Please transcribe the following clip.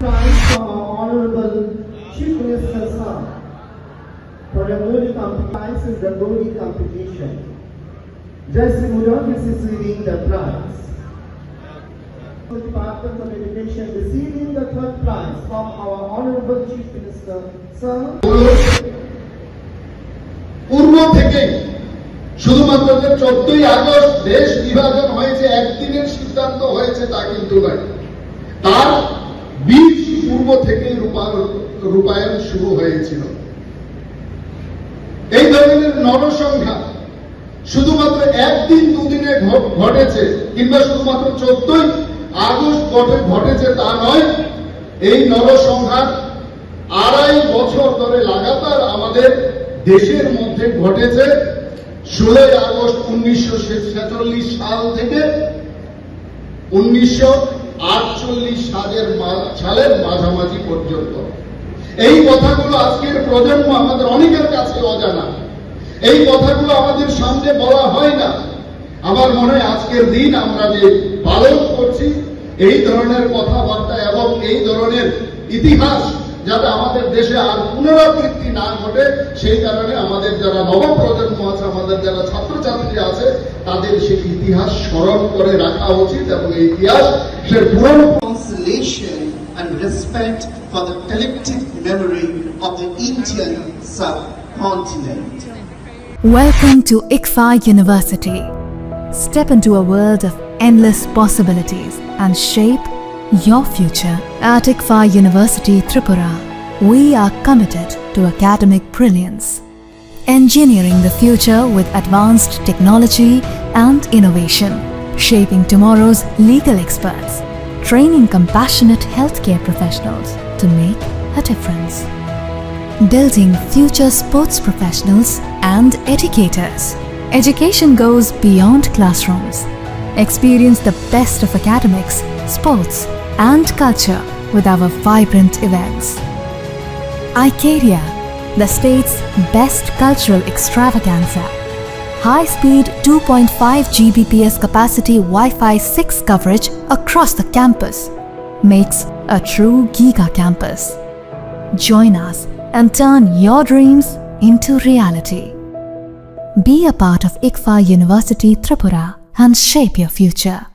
prize Honorable Chief Minister Sir for Rangoli competition is Rangoli competition. Just Mudok is receiving the prize. The Department of Education receiving the third prize from our Honorable Chief Minister Sir. পূর্ব থেকেই শুধুমাত্র যে চোদ্দই August দেশ বিভাজন হয়েছে একদিনের সিদ্ধান্ত হয়েছে তা কিন্তু নয় তার বীজ পূর্ব থেকেই রূপায়ণ শুরু হয়েছিল। এই ধরনের নরসংখ্যা শুধুমাত্র একদিন দুদিনে ঘটেছে, কিংবা শুধুমাত্র চোদ্দই আগস্ট ঘটে, ঘটেছে তা নয়। এই নরসংখ্যার আড়াই বছর ধরে লাগাতার আমাদের দেশের মধ্যে ঘটেছে। ষোলোই আগস্ট উনিশশো ছেচল্লিশ সাল থেকে উনিশশো আটচল্লিশ সালের সালের মাঝামাঝি পর্যন্ত। এই কথাগুলো আজকের প্রজন্ম আমাদের অনেকের কাছে অজানা। এই কথাগুলো আমাদের সামনে বলা হয় না। আমার মনে হয় আজকের দিন আমরা যে পালন করছি, এই ধরনের কথাবার্তা এবং এই ধরনের ইতিহাস যাতে আমাদের দেশে আর পুনরাবৃত্তি না ঘটে সেই কারণে আমাদের যারা নবপ্রজন্ম আছে আমাদের যারা ছাত্রছাত্রী আছে তাদের সেই ইতিহাস স্মরণ করে রাখা উচিত এবং এই ইতিহাস সে পুরনো consolation and respect for the collective memory of the Indian subcontinent. Welcome to ICFA University. Step into a world of endless possibilities and shape your future. At ICFA University Tripura, we are committed to academic brilliance, engineering the future with advanced technology and innovation, shaping tomorrow's legal experts, training compassionate healthcare professionals to make a difference building future sports professionals and educators. Education goes beyond classrooms. Experience the best of academics, sports, and culture with our vibrant events. Icaria, the state's best cultural extravaganza. High speed 2.5 Gbps capacity Wi Fi 6 coverage across the campus makes a true Giga campus. Join us and turn your dreams into reality. Be a part of ICFA University Tripura and shape your future.